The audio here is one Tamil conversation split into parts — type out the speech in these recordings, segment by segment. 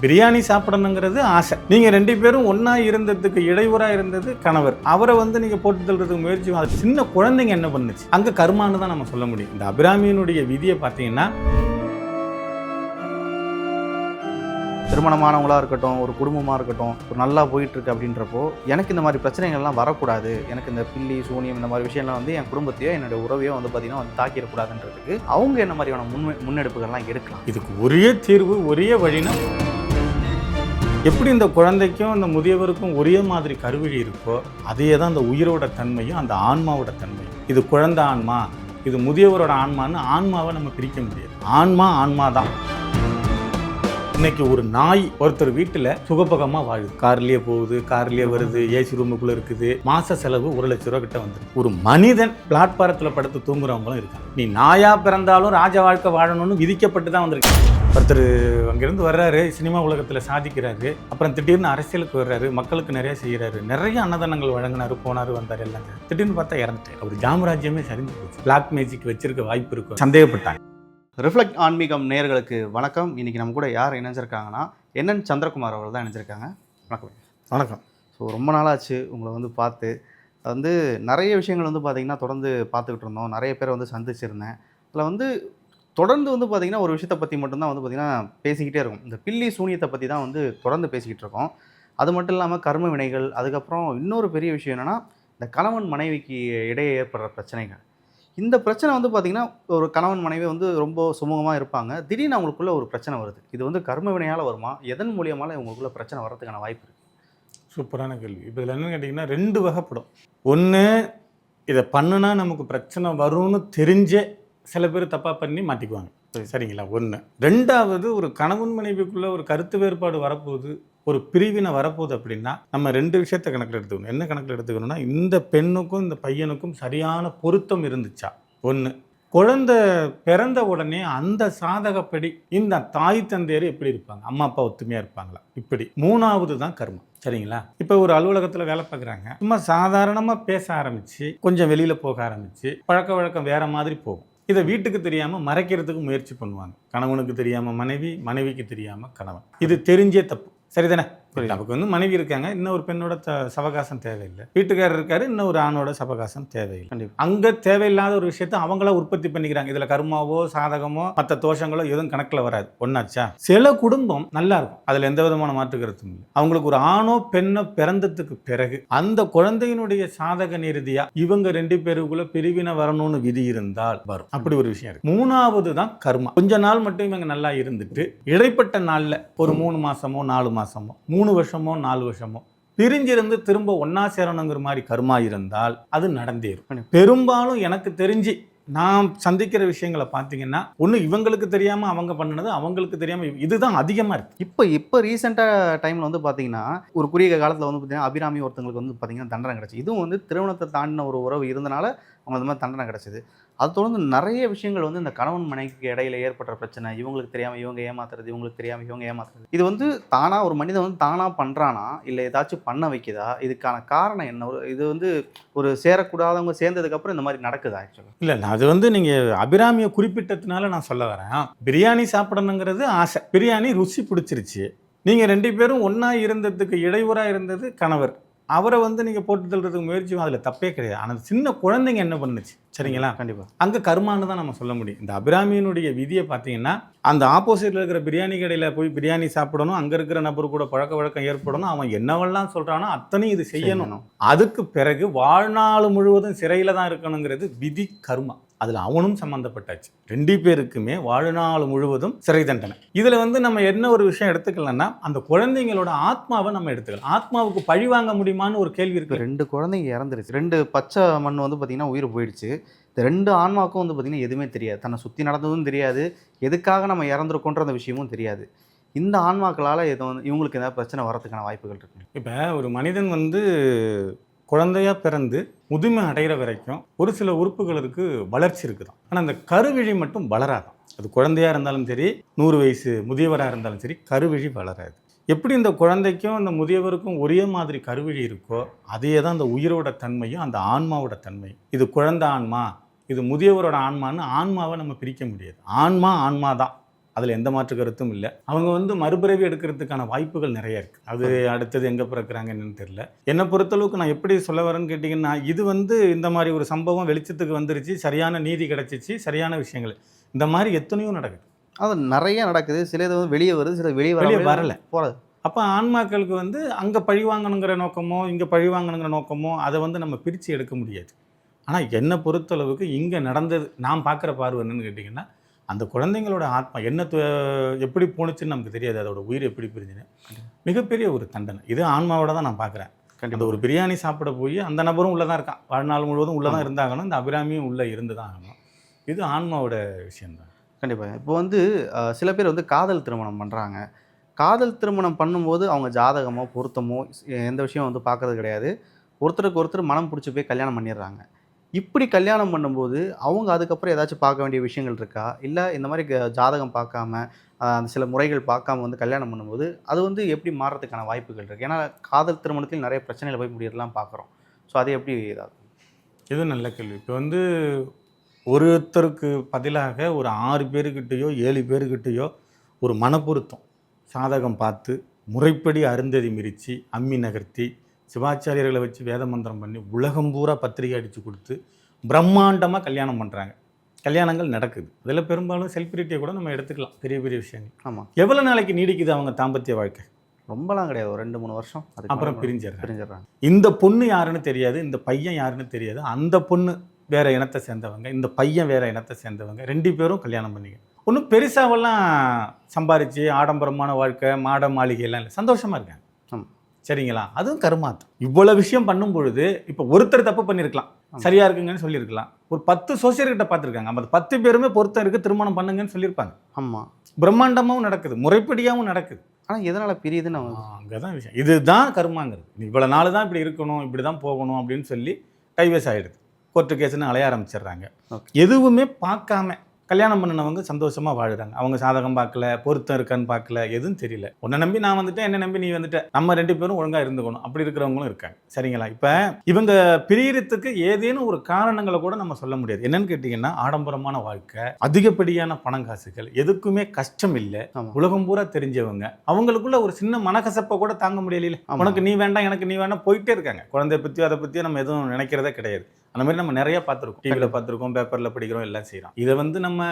பிரியாணி சாப்பிடணுங்கிறது ஆசை. நீங்கள் ரெண்டு பேரும் ஒன்றா இருந்ததுக்கு இடையூறாக இருந்தது கணவர். அவரை வந்து நீங்கள் போட்டு தள்ளுறதுக்கு முயற்சி அது சின்ன குழந்தைங்க என்ன பண்ணுச்சு? அங்கே கருமானு தான் நம்ம சொல்ல முடியும். இந்த அபிராமியினுடைய விதியை பார்த்தீங்கன்னா திருமணமானவங்களாக இருக்கட்டும் ஒரு குடும்பமாக இருக்கட்டும் ஒரு நல்லா போயிட்டுருக்கு அப்படின்றப்போ எனக்கு இந்த மாதிரி பிரச்சனைகள்லாம் வரக்கூடாது. எனக்கு இந்த பில்லி சூனியம் இந்த மாதிரி விஷயம்லாம் வந்து என் குடும்பத்தையோ என்னுடைய உறவையோ வந்து பார்த்தீங்கன்னா வந்து தாக்கிடக்கூடாதுன்றதுக்கு அவங்க என்ன மாதிரியான முன் முன்னெடுப்புகள்லாம் எடுக்கலாம்? இதுக்கு ஒரே தீர்வு ஒரே வழினா எப்படி இந்த குழந்தைக்கும் இந்த முதியவருக்கும் ஒரே மாதிரி கருவிழி இருக்கோ அதே தான் அந்த உயிரோட தன்மையும் அந்த ஆன்மாவோட தன்மையும். இது குழந்தை ஆன்மா இது முதியவரோட ஆன்மான்னு ஆன்மாவை நம்ம பிரிக்க முடியாது. ஆன்மா ஆன்மா தான் இன்னைக்கு ஒரு நாய் ஒருத்தர் வீட்டில் சுகபகமாக வாழுது. கார்லேயே போகுது கார்லேயே வருது ஏசி ரூமுக்குள்ளே இருக்குது. மாச செலவு ஒரு லட்ச ரூபா கிட்ட வந்துருக்கு ஒரு மனிதன் பிளாட்பாரத்தில் படுத்து தூங்குறவங்களும் இருக்காங்க. நீ நாயாக பிறந்தாலும் ராஜ வாழ்க்கை வாழணும்னு விதிக்கப்பட்டு தான் வந்திருக்கேன் ஒருத்தர் அங்கிருந்து வர்றாரு சினிமா உலகத்தில் சாதிக்கிறாரு அப்புறம் திடீர்னு அரசியலுக்கு வர்றாரு மக்களுக்கு நிறைய செய்கிறாரு நிறைய அன்னதானங்கள் வழங்கினாரு போனாரு வந்தார் எல்லாங்க திடீர்னு பார்த்தா இறந்துட்டார் அவர் ஜாமராஜ்யமே சரிஞ்சு போச்சு. பிளாக் மேஜிக் வச்சிருக்க வாய்ப்பு இருக்கும். சந்தேகப்பட்டாங்க. ரிஃப்ளெக்ட் ஆன்மீகம் நேயர்களுக்கு வணக்கம். இன்னைக்கு நம்ம கூட யார் இணைஞ்சிருக்காங்கன்னா என்னன் சந்திரகுமார் அவர்கள் தான் இணைஞ்சிருக்காங்க. வணக்கம். வணக்கம். ஸோ ரொம்ப நாளாச்சு உங்களை வந்து பார்த்து. வந்து நிறைய விஷயங்கள் வந்து பார்த்தீங்கன்னா தொடர்ந்து பார்த்துக்கிட்டு இருந்தோம். நிறைய பேரை வந்து சந்திச்சிருந்தேன். அதில் வந்து தொடர்ந்து வந்து பார்த்திங்கன்னா ஒரு விஷயத்தை பற்றி மட்டும்தான் வந்து பார்த்திங்கன்னா பேசிக்கிட்டே இருக்கும். இந்த பில்லி சூனியத்தை பற்றி தான் வந்து தொடர்ந்து பேசிக்கிட்டு இருக்கோம். அது மட்டும் இல்லாமல் கர்ம வினைகள் அதுக்கப்புறம் இன்னொரு பெரிய விஷயம் என்னென்னா இந்த கணவன் மனைவிக்கு இடையே ஏற்படுற பிரச்சனைகள். இந்த பிரச்சனை வந்து பார்த்திங்கன்னா ஒரு கணவன் மனைவி வந்து ரொம்ப சுமூகமாக இருப்பாங்க. திடீர்னு அவங்களுக்குள்ளே ஒரு பிரச்சனை வருது. இது வந்து கர்ம வினையால் வருமா? எதன் மூலியமால இவங்களுக்குள்ள பிரச்சனை வர்றதுக்கான வாய்ப்பு இருக்குது சூப்பரான கேள்வி. இப்போ இதில் என்னென்னு கேட்டிங்கன்னா ரெண்டு வகைப்படும். ஒன்று இதை பண்ணுனா நமக்கு பிரச்சனை வரும்னு தெரிஞ்சே சில பேர் தப்பாக பண்ணி மாட்டிக்குவாங்க சரி. சரிங்களா? ஒன்று ரெண்டாவது ஒரு கணவன் மனைவிக்குள்ள ஒரு கருத்து வேறுபாடு வரப்போகுது ஒரு பிரிவினை வரப்போகுது அப்படின்னா நம்ம ரெண்டு விஷயத்தை கணக்கில் எடுத்துக்கணும். என்ன கணக்கில் எடுத்துக்கணும்னா இந்த பெண்ணுக்கும் இந்த பையனுக்கும் சரியான பொருத்தம் இருந்துச்சா? ஒன்று குழந்தை பிறந்த உடனே அந்த சாதகப்படி இந்த தாய் தந்தையர் எப்படி இருப்பாங்க? அம்மா அப்பா ஒத்துமையாக இருப்பாங்களா? இப்படி. மூணாவது தான் கர்மம். சரிங்களா? இப்போ ஒரு அலுவலகத்தில் வேலை பார்க்குறாங்க. சும்மா சாதாரணமாக பேச ஆரம்பித்து கொஞ்சம் வெளியில் போக ஆரம்பித்து பழக்க வழக்கம் வேற மாதிரி போகும். இதை வீட்டுக்கு தெரியாமல் மறைக்கிறதுக்கு முயற்சி பண்ணுவாங்க. கணவனுக்கு தெரியாமல் மனைவி மனைவிக்கு தெரியாமல் கணவன். இது தெரிஞ்சே தப்பு. சரிதானே? நமக்கு வந்து மனைவி இருக்காங்க இன்னொரு பெண்ணோட த சவகாசம் தேவையில்லை. வீட்டுக்காரர் இருக்காரு இன்னொரு ஆணோட சவகாசம் தேவையில்லை. அங்க தேவையில்லாத ஒரு விஷயத்தை அவங்களா உற்பத்தி பண்ணிக்கிறாங்க. இதுல கர்மாவோ சாதகமோ மற்ற தோஷங்களோ எதுவும் கணக்குல வராது. ஒன்னாச்சா சில குடும்பம் நல்லா இருக்கும். அதுல எந்த விதமான மாற்று கருத்தும் இல்லை. அவங்களுக்கு ஒரு ஆணோ பெண்ணோ பிறந்ததுக்கு பிறகு அந்த குழந்தையினுடைய சாதக நிறுதியா இவங்க ரெண்டு பேருக்குள்ள பிரிவினை வரணும்னு விதி இருந்தால் வரும். அப்படி ஒரு விஷயம் இருக்கு. மூணாவது தான் கர்மா. கொஞ்ச நாள் மட்டும் இவங்க நல்லா இருந்துட்டு இடைப்பட்ட நாள்ல ஒரு மூணு மாசமோ நாலு மாசமோ மூணு வருஷமோ நாலு வருஷமோ பிரிஞ்சிருந்து திரும்ப ஒண்ணா சேரணுங்கிற மாதிரி கர்மா இருந்தால் அது நடந்தேறும். பெரும்பாலும் எனக்கு தெரிஞ்சு நான் சந்திக்கிற விஷயங்களை பார்த்தீங்கன்னா ஒன்று இவங்களுக்கு தெரியாம அவங்க பண்ணினது அவங்களுக்கு தெரியாம இவ- இதுதான் அதிகமா இருக்கு. இப்போ இப்போ ரீசெண்டாக டைமில் வந்து பார்த்தீங்கன்னா ஒரு குறுகிய காலத்தில் வந்து பார்த்தீங்கன்னா அபிராமி ஒருத்தங்களுக்கு வந்து பார்த்தீங்கன்னா தண்டனை கிடச்சி. இதுவும் வந்து திருமணத்தை தாண்டின ஒரு உறவு இருந்தனால அவங்க அந்த மாதிரி தண்டனை கிடச்சிது. அதை தொடர்ந்து நிறைய விஷயங்கள் வந்து இந்த கணவன் மனைவிக்கு இடையில ஏற்படுற பிரச்சனை இவங்களுக்கு தெரியாமல் இவங்க ஏமாத்துறது இவங்களுக்கு தெரியாமல் இவங்க ஏமாத்துறது. இது வந்து தானாக ஒரு மனிதன் வந்து தானாக பண்ணுறானா இல்லை ஏதாச்சும் பண்ண வைக்குதா? இதுக்கான காரணம் என்ன? ஒரு இது வந்து ஒரு சேரக்கூடாதவங்க சேர்ந்ததுக்கப்புறம் இந்த மாதிரி நடக்குதா ஆக்சுவலாக இல்லை அது வந்து நீங்க அபிராமியை குறிப்பிட்டதுனால நான் சொல்ல வரேன். பிரியாணி சாப்பிடணுங்கிறது ஆசை. பிரியாணி ருசி பிடிச்சிருச்சு. நீங்கள் ரெண்டு பேரும் ஒன்றா இருந்ததுக்கு இடையூறாக இருந்தது கணவர். அவரை வந்து நீங்க போட்டு தள்ளுறதுக்கு முயற்சி அதுல தப்பே கிடையாது. ஆனால் சின்ன குழந்தைங்க என்ன பண்ணுச்சு? சரிங்களா? கண்டிப்பாக அங்கே கர்மான்னு தான் நம்ம சொல்ல முடியும். இந்த அபிராமியினுடைய விதியை பார்த்தீங்கன்னா அந்த ஆப்போசிட்டில் இருக்கிற பிரியாணி கடையில் போய் பிரியாணி சாப்பிடணும். அங்கே இருக்கிற நபர் கூட பழக்க வழக்கம் ஏற்படணும். அவன் என்னவெல்லாம் சொல்கிறானோ அத்தனையும் இது செய்யணும். அதுக்கு பிறகு வாழ்நாள் முழுவதும் சிறையில் தான் இருக்கணுங்கிறது விதி கர்மா. அதில் அவனும் சம்மந்தப்பட்டாச்சு ரெண்டு பேருக்குமே வாழ்நாள் முழுவதும் சிறை தண்டனை. இதில் வந்து நம்ம என்ன ஒரு விஷயம் எடுத்துக்கலன்னா அந்த குழந்தைங்களோட ஆத்மாவை நம்ம எடுத்துக்கலாம். ஆத்மாவுக்கு பழி வாங்க முடியுமான்னு ஒரு கேள்வி இப்போ இருக்கு. ரெண்டு குழந்தைங்க இறந்துருச்சு. ரெண்டு பச்சை மண் வந்து பார்த்தீங்கன்னா உயிர் போயிடுச்சு. இந்த ரெண்டு ஆன்மாவுக்கும் வந்து பார்த்தீங்கன்னா எதுவுமே தெரியாது. தன்னை சுற்றி நடந்ததும் தெரியாது. எதுக்காக நம்ம இறந்துருக்கோன்ற அந்த விஷயமும் தெரியாது. இந்த ஆன்மாக்களால் எதுவும் இவங்களுக்கு ஏதாவது பிரச்சனை வரதுக்கான வாய்ப்புகள் இருக்கு. இப்போ ஒரு மனிதன் வந்து குழந்தையா பிறந்து முதுமை அடைகிற வரைக்கும் ஒரு சில உறுப்புகளுக்கு வளர்ச்சி இருக்குதான். ஆனால் அந்த கருவிழி மட்டும் வளராதான் அது குழந்தையாக இருந்தாலும் சரி நூறு வயசு முதியவராக இருந்தாலும் சரி கருவிழி வளராது. எப்படி இந்த குழந்தைக்கும் அந்த முதியவருக்கும் ஒரே மாதிரி கருவிழி இருக்கோ அதையே தான் அந்த உயிரோட தன்மையும் அந்த ஆன்மாவோட தன்மையும். இது குழந்தை ஆன்மா இது முதியவரோட ஆன்மான்னு ஆன்மாவை நம்ம பிரிக்க முடியாது. ஆன்மா ஆன்மா தான் அதில் எந்த மாற்று கருத்தும் இல்லை. அவங்க வந்து மறுபிறவி எடுக்கிறதுக்கான வாய்ப்புகள் நிறைய இருக்குது அது அடுத்தது எங்கே பிறக்கிறாங்க என்னன்னு தெரியல. என்னை பொறுத்தளவுக்கு நான் எப்படி சொல்ல வரேன்னு கேட்டிங்கன்னா இது வந்து இந்த மாதிரி ஒரு சம்பவம் வெளிச்சத்துக்கு வந்துருச்சு சரியான நீதி கிடைச்சிச்சு சரியான விஷயங்கள். இந்த மாதிரி எத்தனையோ நடக்குது. அது நிறைய நடக்குது. சில இது வந்து வெளியே வருது சில வெளியே வெளியே வர வரல. போகிறது அப்போ ஆன்மாக்களுக்கு வந்து அங்கே பழி வாங்கணுங்கிற நோக்கமோ இங்கே பழி வாங்கணுங்கிற நோக்கமோ அதை வந்து நம்ம பிரித்து எடுக்க முடியாது. ஆனால் என்னை பொறுத்தளவுக்கு இங்கே நடந்தது நான் பார்க்குற பார்வை என்னன்னு கேட்டிங்கன்னா அந்த குழந்தைங்களோட ஆத்மா என்ன து- எப்படி போணுச்சுன்னு நமக்கு தெரியாது. அதோட உயிர் எப்படி பிரிஞ்சுன்னு மிகப்பெரிய ஒரு தண்டனை. இது ஆன்மாவோட தான் நான் பார்க்குறேன். அந்த ஒரு பிரியாணி சாப்பிட போய் அந்த நபரும் உள்ளே தான் இருக்கான். வாழ்நாள் முழுவதும் உள்ளே தான் இருந்தாகணும். இந்த அபிராமியும் உள்ளே இருந்து தான் ஆகணும். இது ஆன்மாவோட விஷயம்தான். கண்டிப்பாக இப்போ வந்து சில பேர் வந்து காதல் திருமணம் பண்ணுறாங்க காதல் திருமணம் பண்ணும்போது அவங்க ஜாதகமோ பொருத்தமோ எந்த விஷயம் வந்து பார்க்கறது கிடையாது. ஒருத்தருக்கு ஒருத்தர் மனம் பிடிச்சி போய் கல்யாணம் பண்ணிடுறாங்க. இப்படி கல்யாணம் பண்ணும்போது அவங்க அதுக்கப்புறம் ஏதாச்சும் பார்க்க வேண்டிய விஷயங்கள் இருக்கா? இல்லை இந்த மாதிரி க- ஜாதகம் பார்க்காம அந்த சில முறைகள் பார்க்காம வந்து கல்யாணம் பண்ணும்போது அது வந்து எப்படி மாறுறதுக்கான வாய்ப்புகள் இருக்குது ஏன்னா காதல் திருமணத்தில் நிறைய பிரச்சனைகள் போய் முடியறதுலாம் பார்க்குறோம். ஸோ அது எப்படி இதாகும் இது நல்ல கேள்வி. இப்போ வந்து ஒருத்தருக்கு பதிலாக ஒரு ஆறு பேருக்கிட்டேயோ ஏழு பேருக்கிட்டேயோ ஒரு மனப்பொருத்தம். சாதகம் பார்த்து முறைப்படி அருந்ததி மிரித்து அம்மி நகர்த்தி சிவாச்சாரியர்களை வச்சு வேத மந்திரம் பண்ணி உலகம் பூரா பத்திரிகை அடித்து கொடுத்து பிரம்மாண்டமாக கல்யாணம் பண்ணுறாங்க கல்யாணங்கள் நடக்குது. அதில் பெரும்பாலும் செல்பிரிட்டியை கூட நம்ம எடுத்துக்கலாம். பெரிய பெரிய விஷயங்கள். ஆமாம் எவ்வளோ நாளைக்கு நீடிக்குது அவங்க தாம்பத்திய வாழ்க்கை? ரொம்பலாம் கிடையாது. ஒரு ரெண்டு மூணு வருஷம். அப்புறம் பிரிஞ்சிடுறாங்க. பிரிஞ்சிடுறாங்க. இந்த பொண்ணு யாருன்னு தெரியாது இந்த பையன் யாருன்னு தெரியாது. அந்த பொண்ணு வேற இனத்தை சேர்ந்தவங்க இந்த பையன் வேற இனத்தை சேர்ந்தவங்க ரெண்டு பேரும் கல்யாணம் பண்ணிக்க. ஒன்றும் பெருசாவெல்லாம் சம்பாரிச்சு ஆடம்பரமான வாழ்க்கை மாட மாளிகையெல்லாம் இல்லை. சந்தோஷமா இருக்காங்க. சரிங்களா? அதுவும் கருமாத்தம். இவ்வளவு விஷயம் பண்ணும் பொழுது இப்போ ஒருத்தர் தப்பு பண்ணியிருக்கலாம். சரியா இருக்குங்கன்னு சொல்லியிருக்கலாம் ஒரு பத்து சோசியல் கிட்ட பார்த்துருக்காங்க. அந்த பத்து பேருமே பொருத்தம் இருக்கு திருமணம் பண்ணுங்கன்னு சொல்லியிருப்பாங்க ஆமாம் பிரம்மாண்டமாவும் நடக்குது முறைப்படியாகவும் நடக்குது. ஆனால் எதனால் பிரியுதுன்னு அங்கே தான் விஷயம். இதுதான் கர்மாங்கிறது. இவ்வளோ நாள் தான் இப்படி இருக்கணும் இப்படி தான் போகணும் அப்படின்னு சொல்லி டைவர்ஸ் ஆகிடுது கோர்ட்டு கேஸ்னு அலைய ஆரம்பிச்சிடுறாங்க. எதுவுமே பார்க்காம கல்யாணம் பண்ணினவங்க சந்தோஷமா வாழுறாங்க. அவங்க சாதகம் பார்க்கல பொருத்தம் இருக்கான்னு பார்க்கல எதுவும் தெரியல. உன்னை நம்பி நான் வந்துட்டேன் என்ன நம்பி நீ வந்துட்ட. நம்ம ரெண்டு பேரும் ஒழுங்கா இருந்துக்கணும். அப்படி இருக்கிறவங்களும் இருக்காங்க. சரிங்களா? இப்போ இவங்க பிரியறதுக்கு ஏதேனும் ஒரு காரணங்களை கூட நம்ம சொல்ல முடியாது. என்னன்னு கேட்டிங்கன்னா ஆடம்பரமான வாழ்க்கை அதிகப்படியான பணம் காசுகள் எதுக்குமே கஷ்டம் இல்லை. உலகம் பூரா தெரிஞ்சவங்க. அவங்களுக்குள்ள ஒரு சின்ன மனக்கசப்பை கூட தாங்க முடியல. உனக்கு நீ வேண்டாம் எனக்கு நீ வேண்டாம் போயிட்டே இருக்காங்க. குழந்தைய பத்தியோ அதை பத்தியோ நம்ம எதுவும் நினைக்கிறதே கிடையாது. அந்த மாதிரி நம்ம நிறைய பார்த்துருக்கோம். டிவியில் பார்த்துருக்கோம் பேப்பரில் படிக்கிறோம் எல்லாம் செய்கிறோம் இதை வந்து நம்ம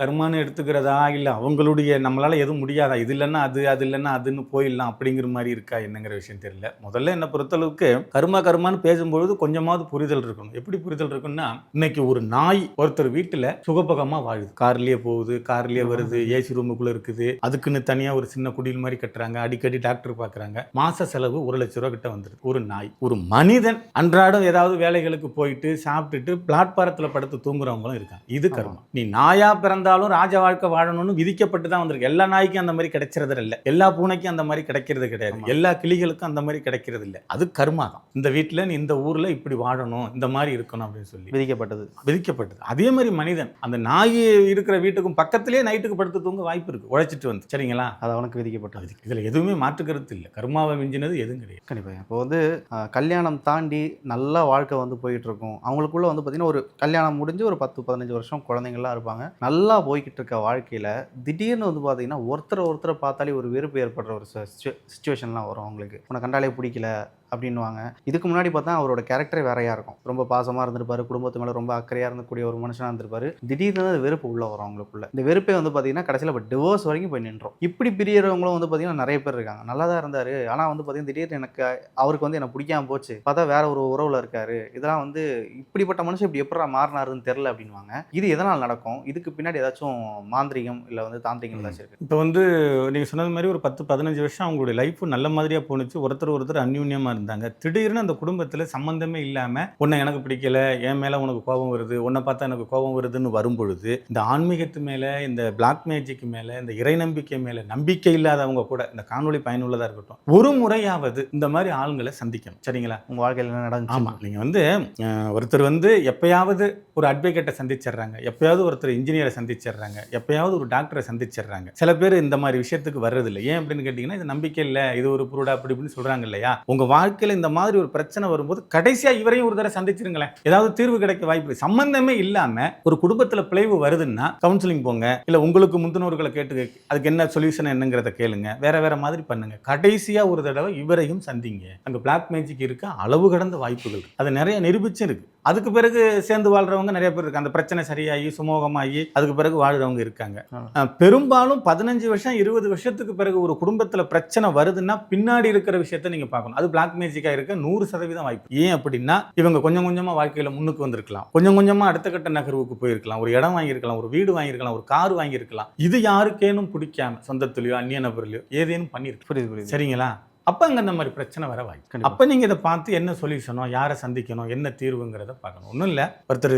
கர்மான்னு எடுத்துக்கிறதா இல்லை அவங்களுடைய நம்மளால எதுவும் முடியாதா? இது இல்லைன்னா அது அது இல்லைன்னா அதுன்னு போயிடலாம் அப்படிங்கிற மாதிரி இருக்கா என்னங்கிற விஷயம் தெரியல. முதல்ல என்னை பொறுத்தளவுக்கு கர்மா கர்மான்னு பேசும்பொழுது கொஞ்சமாவது புரிதல் இருக்கணும். எப்படி புரிதல் இருக்குன்னா இன்னைக்கு ஒரு நாய் ஒருத்தர் வீட்டில் சுகபகமாக வாழுது. கார்லயே போகுது கார்லயே வருது ஏசி ரூமுக்குள்ள இருக்குது. அதுக்குன்னு தனியாக ஒரு சின்ன குடில் மாதிரி கட்டுறாங்க. அடிக்கடி டாக்டர் பார்க்குறாங்க மாச செலவு ஒரு லட்ச ரூபா கிட்ட வந்துருது. ஒரு நாய் ஒரு மனிதன் அன்றாடம் ஏதாவது வேலைகளுக்கு போயிட்டு சாப்பிட்டுட்டு பிளாட்பாரத்தில் படுத்து தூங்குறவங்களும் இருக்காங்க. இது கர்மம் நீ நாயா பிறந்தாலும் ராஜ வாழ்க்கை வாழணும்னு விதிக்கப்பட்டு தான் வந்திருக்கு. எல்லா நாய்க்கும் அந்த மாதிரி கிடைக்கிறது இல்லை எல்லா பூனைக்கும் அந்த மாதிரி கிடைக்கிறது கிடையாது. எல்லா கிளிகளுக்கும் அந்த மாதிரி கிடைக்கிறது இல்லை அது கர்மா தான். இந்த வீட்டில் நீ இந்த ஊரில் இப்படி வாழணும் இந்த மாதிரி இருக்கணும் அப்படின்னு சொல்லி. விதிக்கப்பட்டது. விதிக்கப்பட்டது. அதே மாதிரி மனிதன் அந்த நாய் இருக்கிற வீட்டுக்கும் பக்கத்திலே நைட்டுக்கு படுத்து தூங்க வாய்ப்பு இருக்கு. உழைச்சிட்டு வந்து. சரிங்களா? அது அவனுக்கு விதிக்கப்பட்டது. இதுல எதுவுமே மாற்று கருத்து இல்லை. கர்மாவை மிஞ்சினது எதுவும் கிடையாது. கண்டிப்பாக இப்போ வந்து கல்யாணம் தாண்டி நல்ல வாழ்க்கை வந்து போயிட்டு இருக்கும். அவங்களுக்குள்ள வந்து பார்த்தீங்கன்னா ஒரு கல்யாணம் முடிஞ்சு ஒரு பத்து பதினஞ்சு வருஷம் குழந்தைங்கள்லாம் இருப்பாங்க. நல்லா போய்கிட்டு இருக்க வாழ்க்கையில் திடீர்னு வந்து பார்த்தீங்கன்னா ஒருத்தரை ஒருத்தரை பார்த்தாலே ஒரு வெறுப்பு ஏற்படுற ஒரு சுச்சுவேஷன்லாம் வரும் அவங்களுக்கு. உன்னை கண்டாலே பிடிக்கல அப்படின்னுவாங்க. இதுக்கு முன்னாடி பார்த்தா அவரோட கேரக்டரே வேறையா இருக்கும். ரொம்ப பாசமாக இருந்திருப்பாரு குடும்பத்து மேலே ரொம்ப அக்கறையாக இருந்தக்கூடிய ஒரு மனுஷனாக இருந்திருப்பாரு. திடீர்னு அந்த வெறுப்பு உள்ள வரும் அவங்களுக்குள்ள. இந்த வெறுப்பே வந்து பார்த்தீங்கன்னா கடைசியில் இப்போ டிவோர்ஸ் வரைக்கும் போய் நின்றோம். இப்படி பிரியறவங்களும் வந்து பார்த்தீங்கன்னா நிறைய பேர் இருக்காங்க. நல்லா தான் இருந்தார். ஆனால் வந்து பார்த்தீங்கன்னா திடீர்னு எனக்கு அவருக்கு வந்து எனக்கு பிடிக்காம போச்சு. பார்த்தா வேற ஒரு உறவுல இருக்காரு. இதெல்லாம் வந்து இப்படிப்பட்ட மனுஷன் இப்படி எப்படா மாறினாருன்னு தெரில அப்படின்வாங்க இது எதனால் நடக்கும்? இதுக்கு பின்னாடி ஏதாச்சும் மாந்திரிகம் இல்லை வந்து தாந்திரிகம் ஏதாச்சும் இருக்கு? இப்போ வந்து நீங்கள் சொன்னது மாதிரி ஒரு பத்து பதினஞ்சு வருஷம் அவங்களுடைய லைஃப் நல்ல மாதிரியாக போணுச்சு. ஒருத்தர் ஒருத்தர் அந்யூன்யமாக இருந்தாங்க. திடீர்னு அந்த குடும்பத்தில் சம்மந்தமே இல்லாமல் உன்னை எனக்கு பிடிக்கல என் மேலே உனக்கு கோபம் வருது உன்னை பார்த்தா எனக்கு கோபம் வருதுன்னு வரும் பொழுது இந்த ஆன்மீகத்து மேலே இந்த பிளாக் மேஜிக் மேலே இந்த இறை நம்பிக்கை மேலே நம்பிக்கை இல்லாதவங்க கூட இந்த காணொளி பயனுள்ளதாக இருக்கட்டும் ஒரு முறையாவது இந்த மாதிரி ஆளுங்களை சந்திக்கணும். சரிங்களா? உங்கள் வாழ்க்கையில் என்ன நடந்துச்சு? ஆமாம் நீங்கள் வந்து ஒருத்தர் வந்து எப்பயாவது ஒரு அட்வொகேட்டை சந்திச்சிடுறாங்க. எப்பயாவது ஒருத்தர் இன்ஜினியரை சந்திச்சிடுறாங்க. எப்பயாவது ஒரு டாக்டரை சந்திச்சிடுறாங்க. சில பேர் இந்த மாதிரி விஷயத்துக்கு வர்றதில்லை. ஏன் அப்படின்னு கேட்டிங்கன்னா இது நம்பிக்கை இல்லை இது ஒரு புருடா அப்படி இப்படின்னு சொல்கிறாங்க இல்லையா? உங்கள் வாழ்க்கையில் இந்த மாதிரி ஒரு பிரச்சனை வரும்போது கடைசியாக இவரையும் ஒரு தடவை சந்திச்சிருங்களேன். ஏதாவது தீர்வு கிடைக்க வாய்ப்பு சம்மந்தமே இல்லாமல் ஒரு குடும்பத்தில் பிழைவு வருதுன்னா கவுன்சிலிங் போங்க. இல்லை உங்களுக்கு முந்தினோர்களை கேட்டு அதுக்கு என்ன சொல்யூஷன் என்னங்கிறத கேளுங்க. வேற வேற மாதிரி பண்ணுங்க. கடைசியாக ஒரு தடவை இவரையும் சந்திங்க. அங்கே பிளாக் மேஜிக் இருக்க? அளவு கடந்த வாய்ப்புகள் அது நிறைய நிரூபிச்சு இருக்கு அதுக்கு பிறகு சேர்ந்து வாழ்றவங்க நிறைய பேர் இருக்கு அந்த பிரச்சனை சரியாகி சுமூகமாகி அதுக்கு பிறகு வாழ்றவங்க இருக்காங்க. பெரும்பாலும் பதினஞ்சு வருஷம் இருபது வருஷத்துக்கு பிறகு ஒரு குடும்பத்துல பிரச்சனை வருதுன்னா பின்னாடி இருக்கிற விஷயத்த நீங்க பார்க்கணும். அது பிளாக் மேஜிக்கா இருக்க நூறு சதவீதம் வாய்ப்பு. ஏன் அப்படின்னா இவங்க கொஞ்சம் கொஞ்சமா வாழ்க்கையில முன்னுக்கு வந்திருக்கலாம். கொஞ்சம் கொஞ்சமா அடுத்த கட்ட நகர்வுக்கு போயிருக்கலாம். ஒரு இடம் வாங்கியிருக்கலாம் ஒரு வீடு வாங்கியிருக்கலாம் ஒரு கார் வாங்கியிருக்கலாம். இது யாருக்கேனும் பிடிக்காம சொந்தத்திலயோ அந்நிய நபர்லையோ ஏதேனும் பண்ணிருக்கு புரியுது புரியுது. சரிங்களா? அப்ப அங்க இந்த மாதிரி பிரச்சனை வர வாய்ப்பு. அப்ப நீங்க இதை பார்த்து என்ன சொல்யூஷனோ யாரை சந்திக்கணும் என்ன தீர்வுங்கிறத பார்க்கணும். ஒன்றும் இல்லை. ஒருத்தர்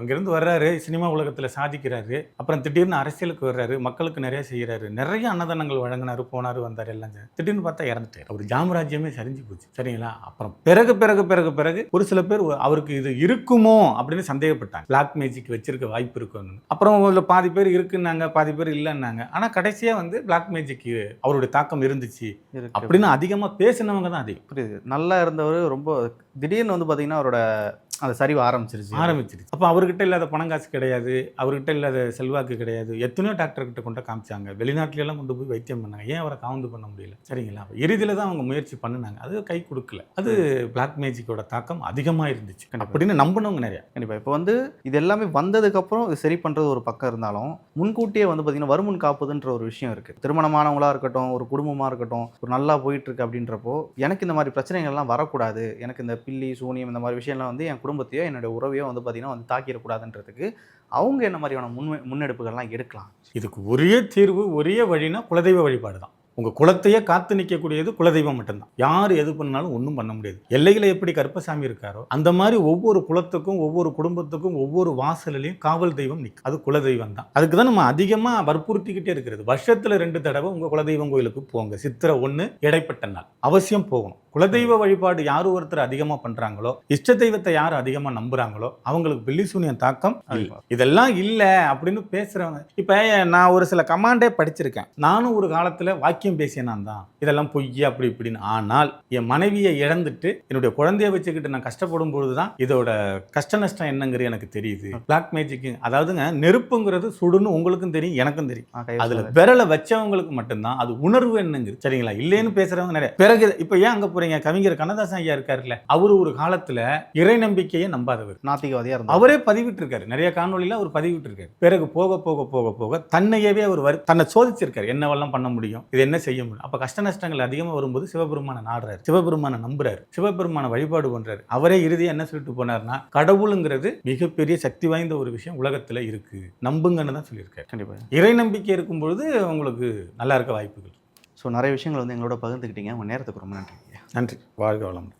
அங்கிருந்து வர்றாரு சினிமா உலகத்துல சாதிக்கிறாரு அப்புறம் திடீர்னு அரசியலுக்கு வர்றாரு மக்களுக்கு நிறைய செய்யறாரு நிறைய அன்னதானங்கள் வழங்கினாரு போனாரு வந்தாரு எல்லாம் திடீர்னு பார்த்தா இறந்துட்டாரு. அவர் ஜாமராஜ்யமே சரிஞ்சு போச்சு. சரிங்களா? அப்புறம் பிறகு பிறகு பிறகு பிறகு ஒரு சில பேர் அவருக்கு இது இருக்குமோ அப்படின்னு சந்தேகப்பட்டாங்க. பிளாக் மேஜிக் வச்சிருக்க வாய்ப்பு இருக்குன்னு அப்புறம் ஒரு பாதி பேர் இருக்குன்னாங்க பாதி பேர் இல்லைன்னாங்க. ஆனா கடைசியா வந்து பிளாக் மேஜிக் அவருடைய தாக்கம் இருந்துச்சு. அப்படின்னு அதிகமாக பேசினவங்க தான் அதிகம். புரியுது. நல்லா இருந்தவர் ரொம்ப திடீர்னு வந்து பார்த்தீங்கன்னா அவரோட அந்த சரிவு ஆரம்பிச்சிருச்சு. ஆரம்பிச்சிருச்சு. அப்போ அவர்கிட்ட இல்லாத பணம் காசு கிடையாது. அவர்கிட்ட இல்லாத செல்வாக்கு கிடையாது. எத்தனையோ டாக்டர் கிட்ட கொண்டு காமிச்சாங்க. வெளிநாட்டுல எல்லாம் கொண்டு போய் வைத்தியம் பண்ணாங்க. ஏன் அவரை காவுந்து பண்ண முடியல? சரிங்களா? இறுதியில தான் அவங்க முயற்சி பண்ணுனாங்க. அது கை கொடுக்கல. அது பிளாக் மேஜிக்கோட தாக்கம் அதிகமா இருந்துச்சு. அப்படின்னு நம்பினவங்க நிறைய. கண்டிப்பா. இப்போ வந்து இது எல்லாமே வந்ததுக்கப்புறம் இது சரி பண்ணுறது ஒரு பக்கம் இருந்தாலும் முன்கூட்டியே வந்து பார்த்தீங்கன்னா வருமுன் காப்புதுன்ற ஒரு விஷயம் இருக்குது திருமணமானவங்களா இருக்கட்டும் ஒரு குடும்பமாக இருக்கட்டும் ஒரு நல்லா போயிட்டு இருக்கு அப்படின்றப்போ எனக்கு இந்த மாதிரி பிரச்சனைகள்லாம் வரக்கூடாது. எனக்கு இந்த பில்லி சூனியம் இந்த மாதிரி விஷயம்லாம் வந்து என் குடும்பத்தையோ என்னுடைய உறவையோ வந்து பார்த்திங்கன்னா வந்து தாக்கிடக்கூடாதுன்றதுக்கு அவங்க என்ன மாதிரியான முன் முன்னெடுப்புகள்லாம் எடுக்கலாம். இதுக்கு ஒரே தீர்வு ஒரே வழினா குலதெய்வ வழிபாடு தான் உங்க குலத்தையே காத்து நிற்கக்கூடியது குலதெய்வம் மட்டும்தான். யார் எது பண்ணாலும் ஒன்றும் பண்ண முடியாது. எல்லையில எப்படி கருப்பசாமி இருக்காரோ அந்த மாதிரி ஒவ்வொரு குலத்துக்கும் ஒவ்வொரு குடும்பத்துக்கும் ஒவ்வொரு வாசலிலையும் காவல் தெய்வம் நிற்கும் அது குலதெய்வம் தான். அதுக்கு தான் நம்ம அதிகமாக வற்புறுத்திக்கிட்டே இருக்கிறது. வருஷத்துல ரெண்டு தடவை உங்க குலதெய்வம் கோயிலுக்கு போங்க. சித்திரை ஒன்று இடைப்பட்ட நாள். அவசியம் போகணும். குலதெய்வ வழிபாடு யார் ஒருத்தர் அதிகமாக பண்றாங்களோ இஷ்ட தெய்வத்தை யார் அதிகமாக நம்புறாங்களோ அவங்களுக்கு பில்லி சூனியம் தாக்கம். இதெல்லாம் இல்லை அப்படின்னு பேசுறவங்க. இப்போ நான் ஒரு சில கமாண்டே படிச்சிருக்கேன். நானும் ஒரு காலத்தில் வாக்கியம் பேசிய நான் தான். இதெல்லாம் பொய் அப்படி இப்படின்னு. ஆனால் என் மனைவியை இழந்துட்டு என்னுடைய குழந்தைய வச்சுக்கிட்டு நான் கஷ்டப்படும் பொழுது தான் இதோட கஷ்ட நஷ்டம் என்னங்கிறது எனக்கு தெரியுது. பிளாக் மேஜிக் அதாவதுங்க நெருப்புங்கிறது சுடுன்னு உங்களுக்கும் தெரியும் எனக்கும் தெரியும். அதுல. விரலை வச்சவங்களுக்கு மட்டும்தான் அது உணர்வு என்னங்குது சரிங்களா? இல்லைன்னு பேசுறவங்க நிறைய. பிறகு இப்ப ஏன் அங்க போறீங்க? கவிஞர் கண்ணதாசன் ஐயா இருக்காருல்ல அவரு ஒரு காலத்துல இறை நம்பிக்கையை நம்பாதவர். நாத்திகவாதியாக இருந்தார். அவரே பதிவிட்டு இருக்காரு நிறைய காணொலியில அவர் பதிவிட்டு இருக்காரு பிறகு போக போக போக போக தன்னையவே அவர் வரு தன்னை சோதிச்சிருக்காரு. என்னவெல்லாம் பண்ண முடியும்? இது என்ன செய்ய முடியும்? அப்ப கஷ்ட நஷ்டங்கள் அதிகமா வரும்போது சிவபெருமான நாடுறாரு. சிவபெருமான நம்புறாரு. சிவபெருமான வழிபாடு பண்றாரு. அவரே இறுதியா என்ன சொல்லிட்டு போனாருன்னா கடவுளுங்கிறது மிகப்பெரிய சக்தி வாய்ந்த ஒரு விஷயம் உலகத்துல இருக்கு. நம்புங்கன்னு தான் சொல்லியிருக்காரு. கண்டிப்பாக இறை நம்பிக்கை இருக்கும் பொழுது உங்களுக்கு நல்லா இருக்க வாய்ப்புகள். ஸோ நிறைய விஷயங்கள் வந்து எங்களோட பகிர்ந்துக்கிட்டீங்க. உங்கள் நேரத்துக்கு ரொம்ப நன்றி நன்றி. வாழ்க வளம்